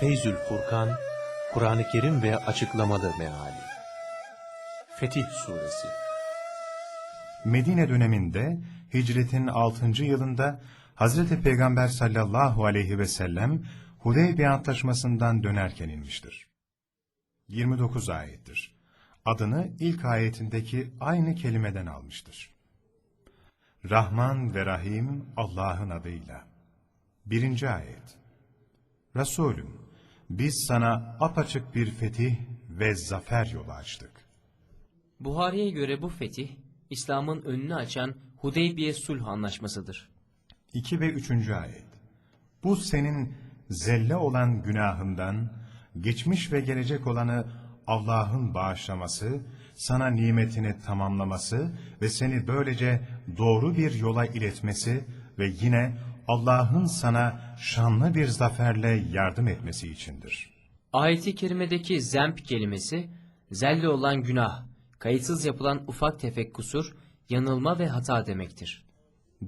Feyzül Furkan, Kur'an-ı Kerim ve açıklamalı meali. Fetih Suresi Medine döneminde hicretin 6. yılında Hazreti Peygamber sallallahu aleyhi ve sellem Hudeybiye Antlaşması'ndan dönerken inmiştir. 29 ayettir. Adını ilk ayetindeki aynı kelimeden almıştır. Rahman ve Rahim Allah'ın adıyla. Birinci ayet. Resulüm, biz sana apaçık bir fetih ve zafer yolu açtık. Buhari'ye göre bu fetih, İslam'ın önünü açan Hudeybiye Sulh Anlaşması'dır. 2 ve 3. ayet. Bu senin zelle olan günahından, geçmiş ve gelecek olanı Allah'ın bağışlaması, sana nimetini tamamlaması ve seni böylece doğru bir yola iletmesi ve yine Allah'ın sana şanlı bir zaferle yardım etmesi içindir. Ayet-i kerimedeki zemp kelimesi, zelle olan günah, kayıtsız yapılan ufak tefek kusur, yanılma ve hata demektir.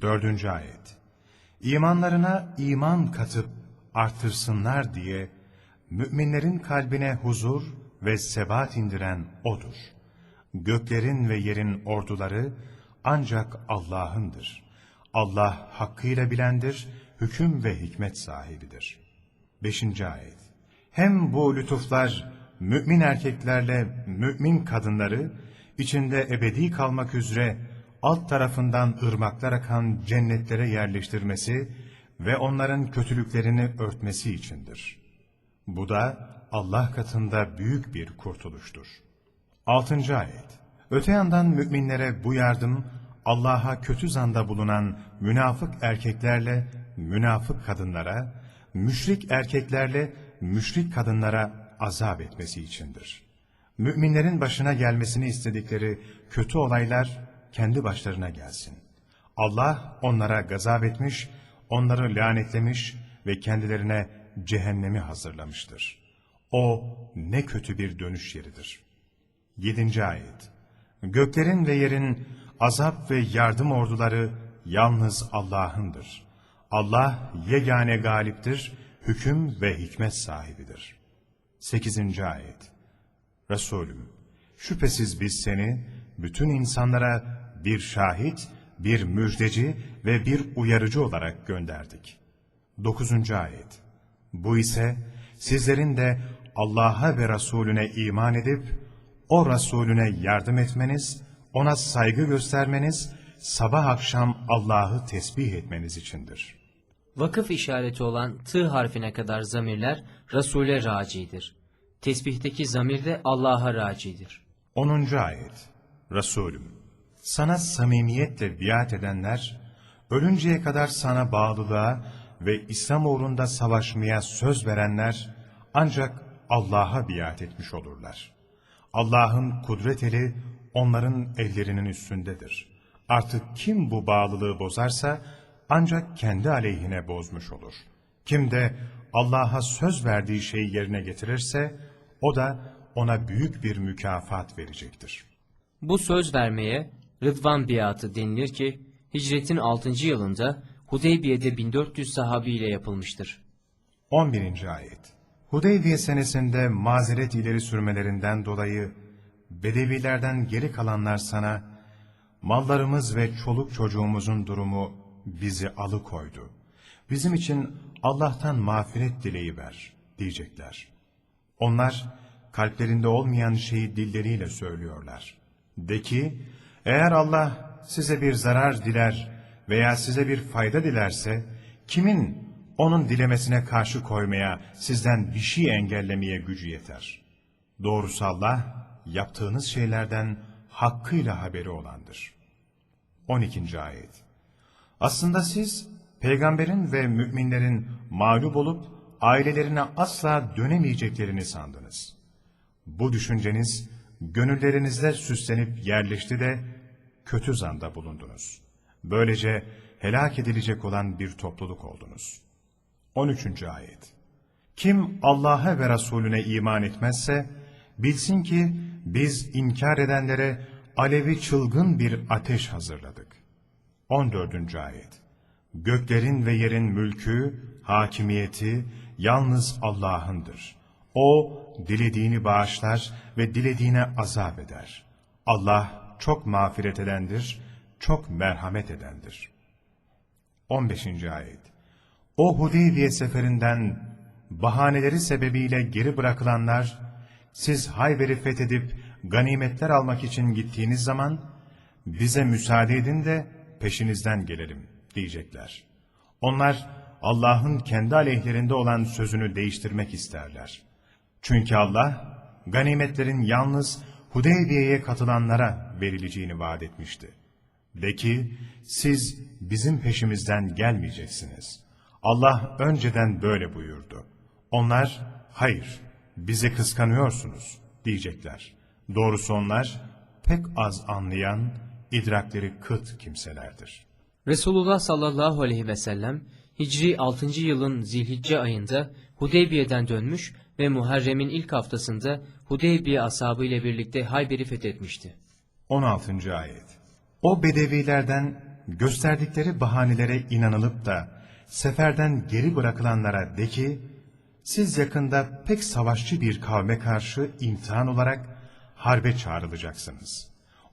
Dördüncü ayet. İmanlarına iman katıp artırsınlar diye müminlerin kalbine huzur ve sebat indiren O'dur. Göklerin ve yerin orduları ancak Allah'ındır. Allah hakkıyla bilendir, hüküm ve hikmet sahibidir. Beşinci ayet. Hem bu lütuflar mümin erkeklerle mümin kadınları içinde ebedi kalmak üzere alt tarafından ırmaklar akan cennetlere yerleştirmesi ve onların kötülüklerini örtmesi içindir. Bu da Allah katında büyük bir kurtuluştur. Altıncı ayet. Öte yandan müminlere bu yardım Allah'a kötü zanda bulunan münafık erkeklerle münafık kadınlara, müşrik erkeklerle müşrik kadınlara azap etmesi içindir. Müminlerin başına gelmesini istedikleri kötü olaylar kendi başlarına gelsin. Allah onlara gazap etmiş, onları lanetlemiş ve kendilerine cehennemi hazırlamıştır. O ne kötü bir dönüş yeridir. 7. ayet. Göklerin ve yerin azap ve yardım orduları yalnız Allah'ındır. Allah yegane galiptir, hüküm ve hikmet sahibidir. 8. ayet. Resulüm, şüphesiz biz seni bütün insanlara bir şahit, bir müjdeci ve bir uyarıcı olarak gönderdik. 9. ayet. Bu ise sizlerin de Allah'a ve Resulüne iman edip, o Resulüne yardım etmeniz, ona saygı göstermeniz, sabah akşam Allah'ı tesbih etmeniz içindir. Vakıf işareti olan tı harfine kadar zamirler Resul'e racidir. Tesbihteki zamir de Allah'a racidir. 10. ayet. Resulüm, sana samimiyetle biat edenler, ölünceye kadar sana bağlılığa ve İslam uğrunda savaşmaya söz verenler, ancak Allah'a biat etmiş olurlar. Allah'ın kudret eli onların ellerinin üstündedir. Artık kim bu bağlılığı bozarsa, ancak kendi aleyhine bozmuş olur. Kim de Allah'a söz verdiği şeyi yerine getirirse, o da ona büyük bir mükafat verecektir. Bu söz vermeye Rıdvan biatı denilir ki hicretin 6. yılında Hudeybiye'de 1400 sahabiyle yapılmıştır. 11. ayet Hudeybiye senesinde mazeret ileri sürmelerinden dolayı Bedevilerden geri kalanlar sana mallarımız ve çoluk çocuğumuzun durumu bizi alıkoydu. Bizim için Allah'tan mağfiret dileği ver diyecekler. Onlar kalplerinde olmayan şeyi dilleriyle söylüyorlar. De ki, eğer Allah size bir zarar diler veya size bir fayda dilerse, kimin onun dilemesine karşı koymaya, sizden bir şey engellemeye gücü yeter? Doğrusu Allah, yaptığınız şeylerden hakkıyla haberi olandır. 12. ayet Aslında siz, peygamberin ve müminlerin mağlup olup, ailelerine asla dönemeyeceklerini sandınız. Bu düşünceniz gönüllerinizde süslenip yerleşti de kötü zanda bulundunuz. Böylece helak edilecek olan bir topluluk oldunuz. 13. ayet Kim Allah'a ve Resulüne iman etmezse, bilsin ki biz inkar edenlere alevi çılgın bir ateş hazırladık. 14. ayet Göklerin ve yerin mülkü, hakimiyeti, yalnız Allah'ındır. O, dilediğini bağışlar ve dilediğine azap eder. Allah çok mağfiret edendir, çok merhamet edendir. 15. Ayet O Hudeybiye seferinden bahaneleri sebebiyle geri bırakılanlar, siz Hayber'i fethedip ganimetler almak için gittiğiniz zaman, bize müsaade edin de peşinizden gelelim diyecekler. Onlar Allah'ın kendi aleyhlerinde olan sözünü değiştirmek isterler. Çünkü Allah ganimetlerin yalnız Hudeybiye'ye katılanlara verileceğini vaat etmişti. De ki siz bizim peşimizden gelmeyeceksiniz. Allah önceden böyle buyurdu. Onlar hayır bizi kıskanıyorsunuz diyecekler. Doğrusu onlar pek az anlayan, idrakleri kıt kimselerdir. Resulullah sallallahu aleyhi ve sellem Hicri 6. yılın Zilhicce ayında Hudeybiye'den dönmüş ve Muharrem'in ilk haftasında Hudeybiye ashabı ile birlikte Hayber'i fethetmişti. 16. Ayet O bedevilerden gösterdikleri bahanelere inanılıp da seferden geri bırakılanlara de ki, siz yakında pek savaşçı bir kavme karşı imtihan olarak harbe çağrılacaksınız.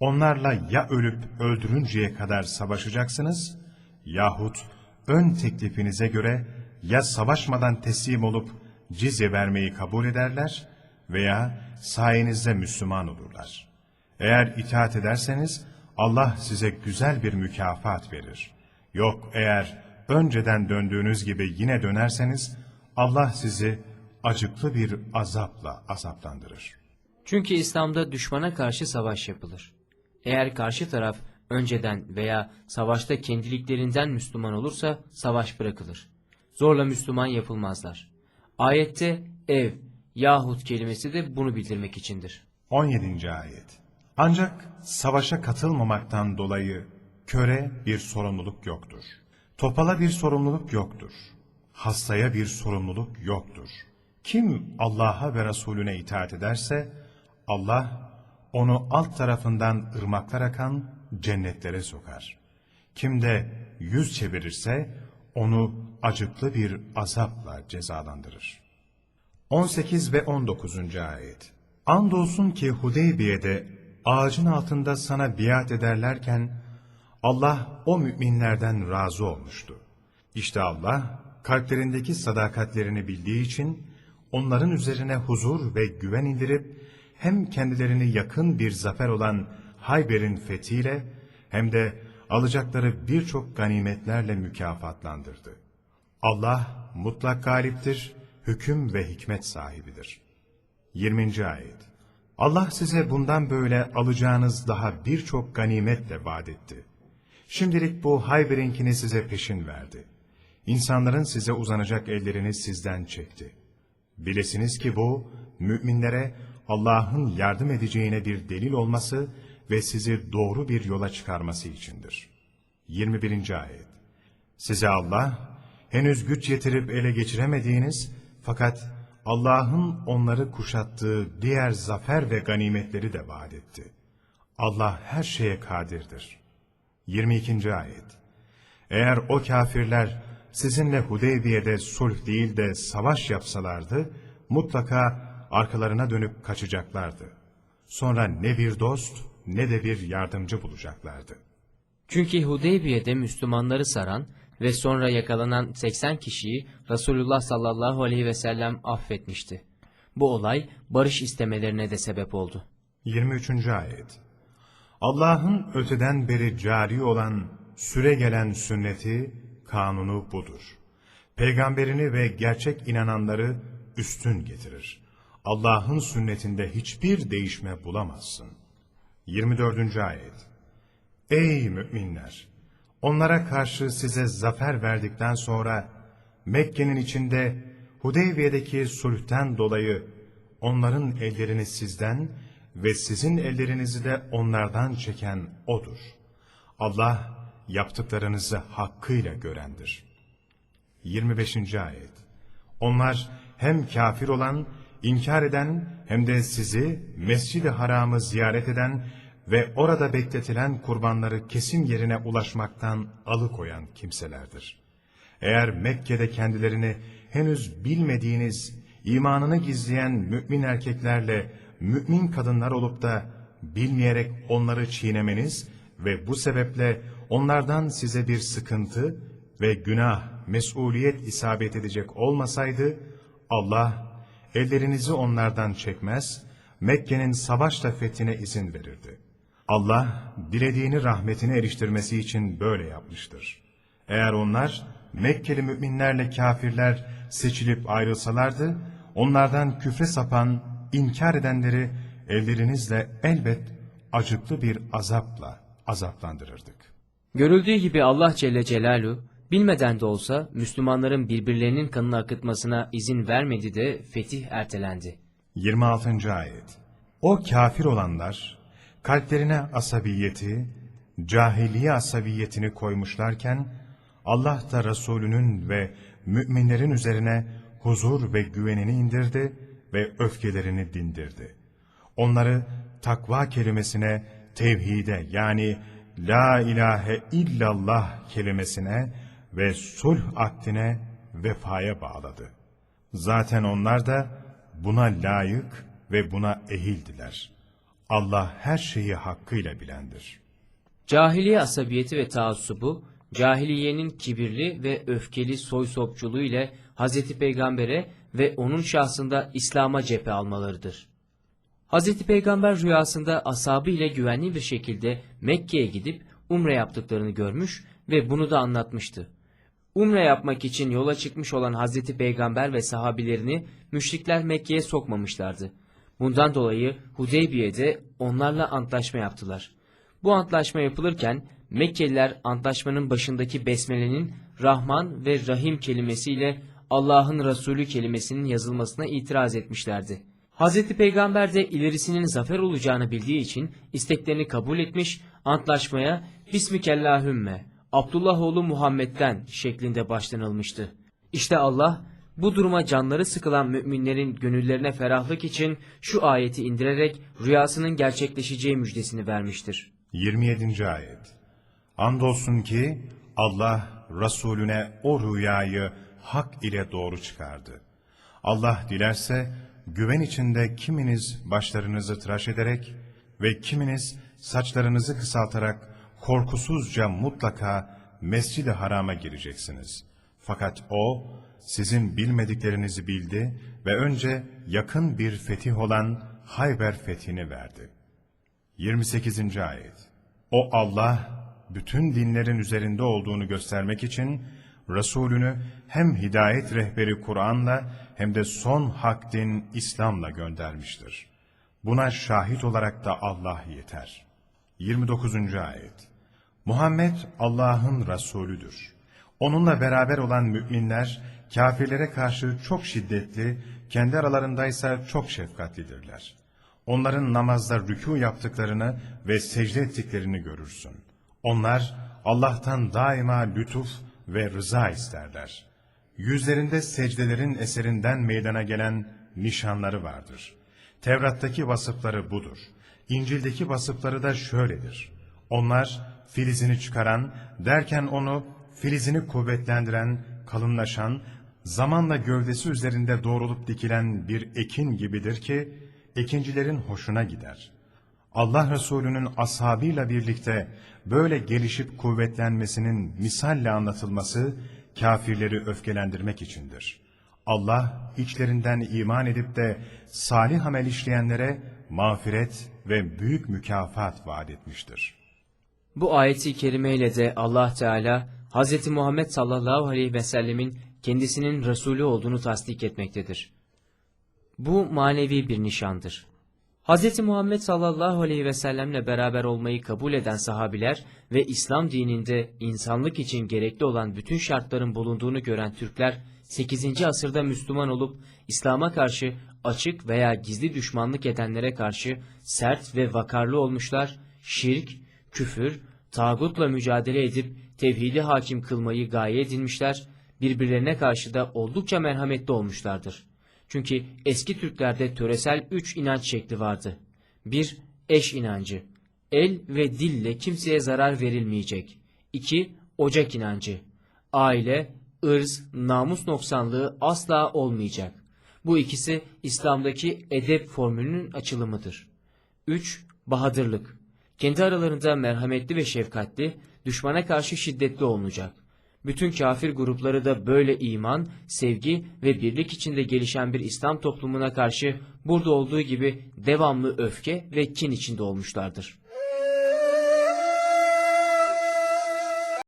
Onlarla ya ölüp öldürünceye kadar savaşacaksınız yahut ön teklifinize göre ya savaşmadan teslim olup cizye vermeyi kabul ederler veya sayenizde Müslüman olurlar. Eğer itaat ederseniz Allah size güzel bir mükafat verir. Yok eğer önceden döndüğünüz gibi yine dönerseniz Allah sizi acıklı bir azapla azaplandırır. Çünkü İslam'da düşmana karşı savaş yapılır. Eğer karşı taraf önceden veya savaşta kendiliklerinden Müslüman olursa savaş bırakılır. Zorla Müslüman yapılmazlar. Ayette ev yahut kelimesi de bunu bildirmek içindir. 17. Ayet Ancak savaşa katılmamaktan dolayı köre bir sorumluluk yoktur. Topala bir sorumluluk yoktur. Hastaya bir sorumluluk yoktur. Kim Allah'a ve Resulüne itaat ederse, Allah onu alt tarafından ırmaklar akan cennetlere sokar. Kim de yüz çevirirse, onu acıklı bir azapla cezalandırır. 18 ve 19. ayet. Andolsun ki Hudeybiye'de ağacın altında sana biat ederlerken Allah o müminlerden razı olmuştu. İşte Allah kalplerindeki sadakatlerini bildiği için onların üzerine huzur ve güven indirip hem kendilerini yakın bir zafer olan Hayber'in fethiyle hem de alacakları birçok ganimetlerle mükafatlandırdı. Allah mutlak galiptir, hüküm ve hikmet sahibidir. 20. Ayet Allah size bundan böyle alacağınız daha birçok ganimetle vaat etti. Şimdilik bu Hayber'inkini size peşin verdi. İnsanların size uzanacak ellerini sizden çekti. Bilesiniz ki bu, müminlere Allah'ın yardım edeceğine bir delil olması ve sizi doğru bir yola çıkarması içindir. 21. Ayet Size Allah, henüz güç yetirip ele geçiremediğiniz fakat Allah'ın onları kuşattığı diğer zafer ve ganimetleri de vaat etti. Allah her şeye kadirdir. 22. Ayet Eğer o kafirler sizinle Hudeybiye'de sulh değil de savaş yapsalardı, mutlaka arkalarına dönüp kaçacaklardı. Sonra ne bir dost ne de bir yardımcı bulacaklardı. Çünkü Hudeybiye'de Müslümanları saran ve sonra yakalanan 80 kişiyi Resulullah sallallahu aleyhi ve sellem affetmişti. Bu olay barış istemelerine de sebep oldu. 23. Ayet Allah'ın öteden beri cari olan, süre gelen sünneti, kanunu budur. Peygamberini ve gerçek inananları üstün getirir. Allah'ın sünnetinde hiçbir değişme bulamazsın. 24. Ayet Ey müminler! Onlara karşı size zafer verdikten sonra Mekke'nin içinde Hudeybiye'deki sulhten dolayı onların ellerini sizden ve sizin ellerinizi de onlardan çeken O'dur. Allah yaptıklarınızı hakkıyla görendir. 25. Ayet Onlar hem kafir olan, inkar eden hem de sizi Mescid-i Haram'ı ziyaret eden ve orada bekletilen kurbanları kesim yerine ulaşmaktan alıkoyan kimselerdir. Eğer Mekke'de kendilerini henüz bilmediğiniz, imanını gizleyen mümin erkeklerle mümin kadınlar olup da bilmeyerek onları çiğnemeniz ve bu sebeple onlardan size bir sıkıntı ve günah, mesuliyet isabet edecek olmasaydı, Allah ellerinizi onlardan çekmez, Mekke'nin savaşla fethine izin verirdi. Allah, dilediğini rahmetine eriştirmesi için böyle yapmıştır. Eğer onlar, Mekkeli müminlerle kafirler seçilip ayrılsalardı, onlardan küfre sapan, inkar edenleri ellerinizle elbet acıklı bir azapla azaplandırırdık. Görüldüğü gibi Allah Celle Celaluhu bilmeden de olsa Müslümanların birbirlerinin kanını akıtmasına izin vermedi de fetih ertelendi. 26. Ayet O kafir olanlar, kalplerine asabiyeti, cahiliye asabiyetini koymuşlarken, Allah da Resulünün ve müminlerin üzerine huzur ve güvenini indirdi ve öfkelerini dindirdi. Onları takva kelimesine, tevhide yani La ilahe illallah kelimesine ve sulh akdine vefaya bağladı. Zaten onlar da buna layık ve buna ehildiler. Allah her şeyi hakkıyla bilendir. Cahiliye asabiyeti ve taassubu, cahiliyenin kibirli ve öfkeli soy sopçuluğu ile Hz. Peygamber'e ve onun şahsında İslam'a cephe almalarıdır. Hz. Peygamber rüyasında ashabı ile güvenli bir şekilde Mekke'ye gidip umre yaptıklarını görmüş ve bunu da anlatmıştı. Umre yapmak için yola çıkmış olan Hz. Peygamber ve sahabilerini müşrikler Mekke'ye sokmamışlardı. Bundan dolayı Hudeybiye'de onlarla antlaşma yaptılar. Bu antlaşma yapılırken Mekkeliler antlaşmanın başındaki besmelenin Rahman ve Rahim kelimesiyle Allah'ın Resulü kelimesinin yazılmasına itiraz etmişlerdi. Hz. Peygamber de ilerisinin zafer olacağını bildiği için isteklerini kabul etmiş, antlaşmaya Bismikellahümme, Abdullah oğlu Muhammed'den şeklinde başlanılmıştı. İşte Allah bu duruma canları sıkılan müminlerin gönüllerine ferahlık için şu ayeti indirerek rüyasının gerçekleşeceği müjdesini vermiştir. 27. Ayet Andolsun ki Allah Resulüne o rüyayı hak ile doğru çıkardı. Allah dilerse güven içinde kiminiz başlarınızı tıraş ederek ve kiminiz saçlarınızı kısaltarak korkusuzca mutlaka Mescid-i Haram'a gireceksiniz. Fakat O sizin bilmediklerinizi bildi ve önce yakın bir fetih olan Hayber fethini verdi. 28. Ayet O Allah, bütün dinlerin üzerinde olduğunu göstermek için, Resulünü hem hidayet rehberi Kur'an'la hem de son hak din İslam'la göndermiştir. Buna şahit olarak da Allah yeter. 29. Ayet Muhammed Allah'ın Resulüdür. Onunla beraber olan müminler, kafirlere karşı çok şiddetli, kendi aralarındaysa çok şefkatlidirler. Onların namazda rükû yaptıklarını ve secde ettiklerini görürsün. Onlar Allah'tan daima lütuf ve rıza isterler. Yüzlerinde secdelerin eserinden meydana gelen nişanları vardır. Tevrat'taki vasıfları budur. İncil'deki vasıfları da şöyledir. Onlar filizini çıkaran, derken onu filizini kuvvetlendiren, kalınlaşan, zamanla gövdesi üzerinde doğrulup dikilen bir ekin gibidir ki, ekincilerin hoşuna gider. Allah Resulü'nün ashabıyla birlikte böyle gelişip kuvvetlenmesinin misalle anlatılması, kafirleri öfkelendirmek içindir. Allah içlerinden iman edip de salih amel işleyenlere mağfiret ve büyük mükafat vaat etmiştir. Bu ayeti kerimeyle de Allah Teala Hz. Muhammed sallallahu aleyhi ve sellemin kendisinin Resulü olduğunu tasdik etmektedir. Bu manevi bir nişandır. Hz. Muhammed sallallahu aleyhi ve sellemle beraber olmayı kabul eden sahabiler ve İslam dininde insanlık için gerekli olan bütün şartların bulunduğunu gören Türkler 8. asırda Müslüman olup İslam'a karşı açık veya gizli düşmanlık edenlere karşı sert ve vakarlı olmuşlar, şirk, küfür, tağutla mücadele edip tevhidi hakim kılmayı gaye edinmişler, birbirlerine karşı da oldukça merhametli olmuşlardır. Çünkü eski Türklerde töresel üç inanç şekli vardı. 1- Eş inancı. El ve dille kimseye zarar verilmeyecek. 2- Ocak inancı. Aile, ırz, namus noksanlığı asla olmayacak. Bu ikisi İslam'daki edep formülünün açılımıdır. 3. Bahadırlık. Kendi aralarında merhametli ve şefkatli, düşmana karşı şiddetli olunacak. Bütün kafir grupları da böyle iman, sevgi ve birlik içinde gelişen bir İslam toplumuna karşı burada olduğu gibi devamlı öfke ve kin içinde olmuşlardır.